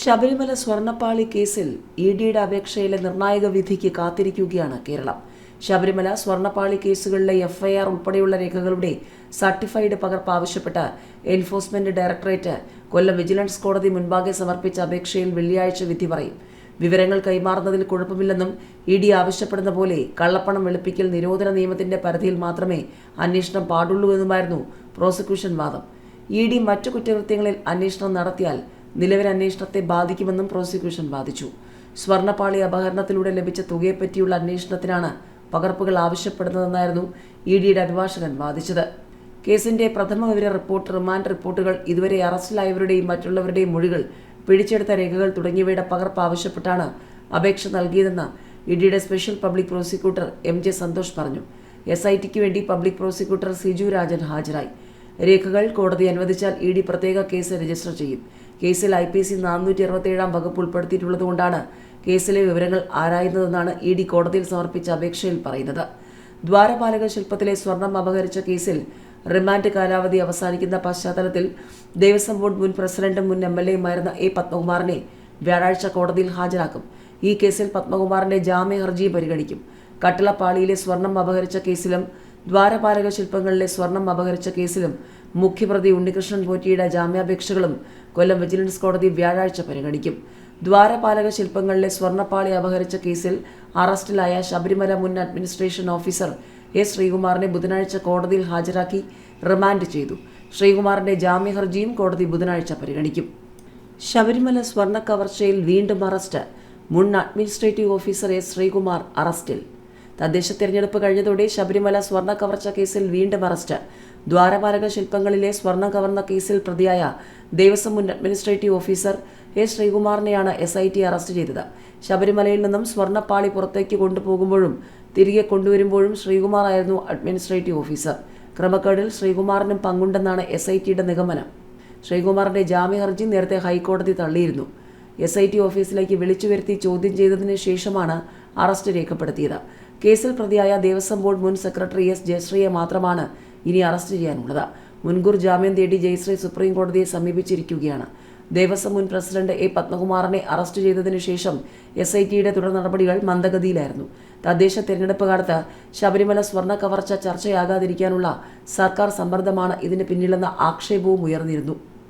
ശബരിമല സ്വർണപ്പാളി കേസിൽ ഇ ഡിയുടെ അപേക്ഷയിലെ നിർണായക വിധിക്ക് കാത്തിരിക്കുകയാണ് കേരളം. ശബരിമല സ്വർണപ്പാളി കേസുകളിലെ എഫ്ഐആർ ഉൾപ്പെടെയുള്ള രേഖകളുടെ സർട്ടിഫൈഡ് പകർപ്പ് ആവശ്യപ്പെട്ട് എൻഫോഴ്സ്മെന്റ് ഡയറക്ടറേറ്റ് കൊല്ലം വിജിലൻസ് കോടതി മുൻപാകെ സമർപ്പിച്ച അപേക്ഷയിൽ വെള്ളിയാഴ്ച വിധി പറയും. വിവരങ്ങൾ കൈമാറുന്നതിൽ കുഴപ്പമില്ലെന്നും ഇ ഡി ആവശ്യപ്പെടുന്ന പോലെ കള്ളപ്പണം വെളുപ്പിക്കൽ നിരോധന നിയമത്തിന്റെ പരിധിയിൽ മാത്രമേ അന്വേഷണം പാടുള്ളൂ എന്നുമായിരുന്നു പ്രോസിക്യൂഷൻ വാദം. ഇ ഡി മറ്റു കുറ്റകൃത്യങ്ങളിൽ അന്വേഷണം നടത്തിയാൽ നിലവിലെ അന്വേഷണത്തെ ബാധിക്കുമെന്നും പ്രോസിക്യൂഷൻ വാദിച്ചു. സ്വർണപ്പാളി അപഹരണത്തിലൂടെ ലഭിച്ച തുകയെപ്പറ്റിയുള്ള അന്വേഷണത്തിനാണ് പകർപ്പുകൾ ആവശ്യപ്പെടുന്നതെന്നായിരുന്നു ഇ ഡിയുടെ അഭിഭാഷകൻ വാദിച്ചത്. കേസിന്റെ പ്രഥമ വിവര റിപ്പോർട്ട് റിമാൻഡ് റിപ്പോർട്ടുകൾ ഇതുവരെ അറസ്റ്റിലായവരുടെയും മറ്റുള്ളവരുടെയും മൊഴികൾ പിടിച്ചെടുത്ത രേഖകൾ തുടങ്ങിയവയുടെ പകർപ്പ് ആവശ്യപ്പെട്ടാണ് അപേക്ഷ നൽകിയതെന്ന് ഇ ഡിയുടെ special public prosecutor M J Santhosh പറഞ്ഞു. എസ് ഐ ടിക്ക് വേണ്ടി പബ്ലിക് പ്രോസിക്യൂട്ടർ സിജു രാജൻ ഹാജരായി. രേഖകൾ കോടതി അനുവദിച്ചാൽ ഇ ഡി പ്രത്യേക കേസ് രജിസ്റ്റർ ചെയ്യും. കേസിൽ ഐ പി സി നാനൂറ്റി അറുപത്തിയേഴാം വകുപ്പ് ഉൾപ്പെടുത്തിയിട്ടുള്ളതുകൊണ്ടാണ് കേസിലെ വിവരങ്ങൾ ആരായുന്നതെന്നാണ് ഇ ഡി കോടതിയിൽ സമർപ്പിച്ച അപേക്ഷയിൽ പറയുന്നത്. ദ്വാരപാലക ശില്പത്തിലെ സ്വർണം അപഹരിച്ച കേസിൽ റിമാൻഡ് കാലാവധി അവസാനിക്കുന്ന പശ്ചാത്തലത്തിൽ ദേവസ്വം ബോർഡ് മുൻ പ്രസിഡന്റും മുൻ എം എൽ എയുമായിരുന്ന എ പത്മകുമാറിനെ വ്യാഴാഴ്ച കോടതിയിൽ ഹാജരാക്കും. ഈ കേസിൽ പത്മകുമാറിന്റെ ജാമ്യ ഹർജി പരിഗണിക്കും. കട്ടിളപ്പാളിയിലെ സ്വർണം അപഹരിച്ച കേസിലും ദ്വാരപാലക ശില്പങ്ങളിലെ സ്വർണം അപഹരിച്ച കേസിലും മുഖ്യപ്രതി ഉണ്ണികൃഷ്ണൻ പോറ്റിയുടെ ജാമ്യാപേക്ഷകളും കൊല്ലം വിജിലൻസ് കോടതി വ്യാഴാഴ്ച പരിഗണിക്കും. ദ്വാരപാലക ശില്പങ്ങളിലെ സ്വർണപ്പാളി അപഹരിച്ച കേസിൽ അറസ്റ്റിലായ ശബരിമല മുൻ അഡ്മിനിസ്ട്രേഷൻ ഓഫീസർ എസ് ശ്രീകുമാറിനെ ബുധനാഴ്ച കോടതിയിൽ ഹാജരാക്കി റിമാൻഡ് ചെയ്തു. ശ്രീകുമാറിന്റെ ജാമ്യ ഹർജിയും കോടതി ബുധനാഴ്ച പരിഗണിക്കും. ശബരിമല സ്വർണ കവർച്ചയിൽ വീണ്ടും അറസ്റ്റ്. മുൻ അഡ്മിനിസ്ട്രേറ്റീവ് ഓഫീസർ എസ് ശ്രീകുമാർ അറസ്റ്റിൽ. തദ്ദേശ തെരഞ്ഞെടുപ്പ് കഴിഞ്ഞതോടെ ശബരിമല സ്വർണ കവർച്ച കേസിൽ വീണ്ടും അറസ്റ്റ്. ദ്വാരപാലക ശില്പങ്ങളിലെ സ്വർണ കവർന്ന കേസിൽ പ്രതിയായ ദേവസ്വം മുൻ അഡ്മിനിസ്ട്രേറ്റീവ് ഓഫീസർ എ ശ്രീകുമാറിനെയാണ് എസ് ഐ ടി അറസ്റ്റ് ചെയ്തത്. ശബരിമലയിൽ നിന്നും സ്വർണപ്പാളി പുറത്തേക്ക് കൊണ്ടുപോകുമ്പോഴും തിരികെ കൊണ്ടുവരുമ്പോഴും ശ്രീകുമാർ ആയിരുന്നു അഡ്മിനിസ്ട്രേറ്റീവ് ഓഫീസർ. ക്രമക്കേടിൽ ശ്രീകുമാറിനും പങ്കുണ്ടെന്നാണ് എസ് ഐ ടിയുടെ നിഗമനം. ശ്രീകുമാറിന്റെ ജാമ്യ ഹർജി നേരത്തെ ഹൈക്കോടതി തള്ളിയിരുന്നു. എസ് ഐ ടി ഓഫീസിലേക്ക് വിളിച്ചു വരുത്തി ചോദ്യം ചെയ്തതിനു ശേഷമാണ് അറസ്റ്റ് രേഖപ്പെടുത്തിയത്. കേസിൽ പ്രതിയായ ദേവസ്വം ബോർഡ് മുൻ സെക്രട്ടറി എസ് ജയശ്രീയെ മാത്രമാണ് ഇനി അറസ്റ്റ് ചെയ്യാനുള്ളത്. മുൻകൂർ ജാമ്യം തേടി ജയശ്രീ സുപ്രീം കോടതിയെ സമീപിച്ചിരിക്കുകയാണ്. ദേവസ്വം മുൻ പ്രസിഡന്റ് എ പത്മകുമാറിനെ അറസ്റ്റ് ചെയ്തതിനു ശേഷം എസ് ഐ ടിയുടെ തുടർ നടപടികൾ മന്ദഗതിയിലായിരുന്നു. തദ്ദേശ തെരഞ്ഞെടുപ്പ് കാലത്ത് ശബരിമല സ്വർണ കവർച്ച ചർച്ചയാകാതിരിക്കാനുള്ള സർക്കാർ സമ്മർദ്ദമാണ് ഇതിന് പിന്നിലെന്ന ആക്ഷേപവും ഉയർന്നിരുന്നു.